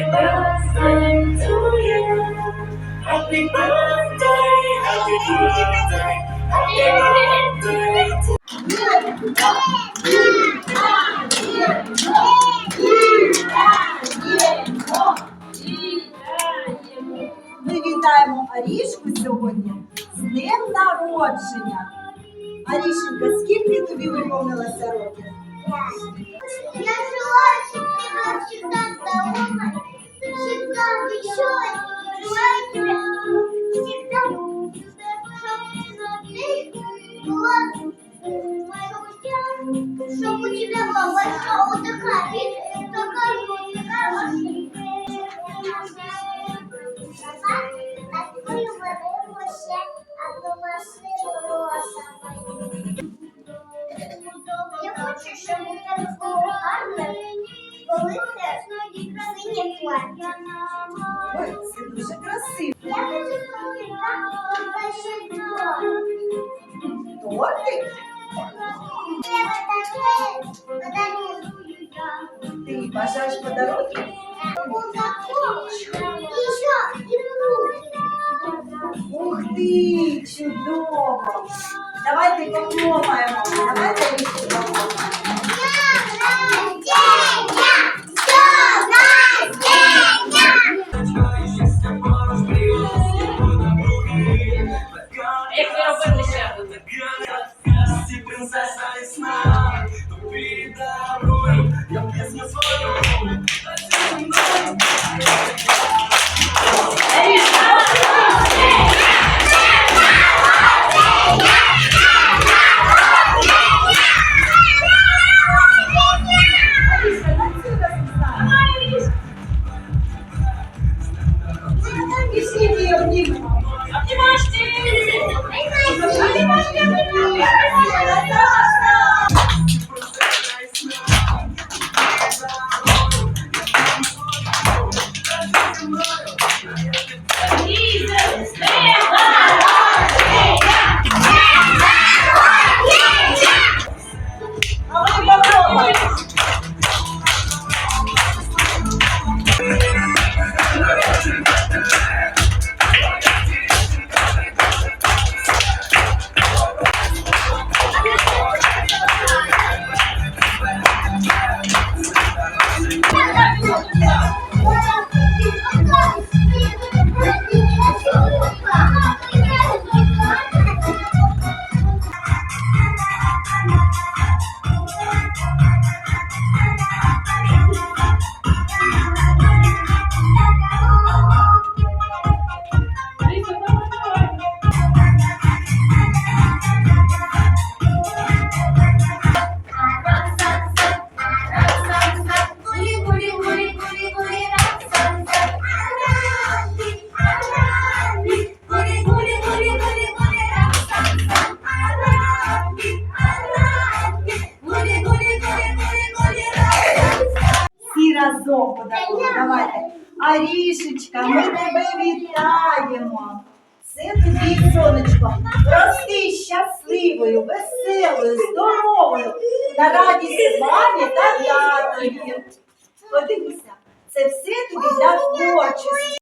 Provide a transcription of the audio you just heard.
Birthday to you. Happy birthday, happy birthday, happy birthday to Ми вітаємо Арішку сьогодні з днем народження. Арішенька, скільки тобі виповнилося років? Я желаю, щоб ти був завжди здоровий. чтобы ты была, чтобы у тебя была большая вот такая, видишь, такая вот такая машина. Такую варимося, а до машини розової. Я хочу, щоб у тебе було гарне, коли це синє плаття. Ой, це дуже красиво. Я хочу. Тортик? Подарунки? Вот еще и внуки. Ух ти, чудово! Давайте похлопаємо. Давайте Арішенька похлопаємо. girl. Разом подарунок. Давайте. Арішечка, ми тебе вітаємо. Це тобі, сонечко. Рости щасливою, веселою, здоровою, на радість мамі та татові. Подивися, це все тобі для творчості.